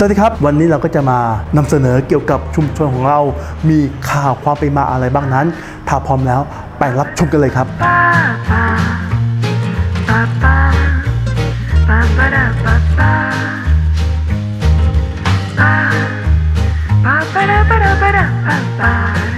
สวัสดีครับ วันนี้เราก็จะมานำเสนอเกี่ยวกับชุมชนของเรา มีข่าวความเป็นมาอะไรบ้างนั้น ถ้าพร้อมแล้วไปรับชมกันเลยครับ pa pa da pa da pa da pa da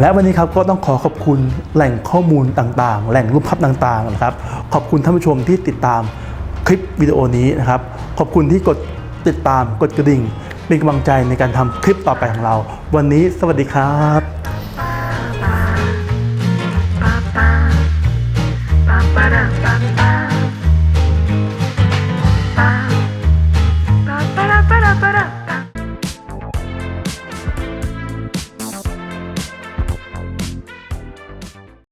และวันนี้ครับก็ต้องขอขอบคุณแหล่งข้อมูลต่างๆ แหล่งรูปภาพต่างๆนะครับ ขอบคุณท่านผู้ชมที่ติดตามคลิปวิดีโอนี้นะครับ ขอบคุณที่กดติดตามกดกระดิ่ง เป็นกำลังใจในการทำคลิปต่อไปของเรา วันนี้สวัสดีครับ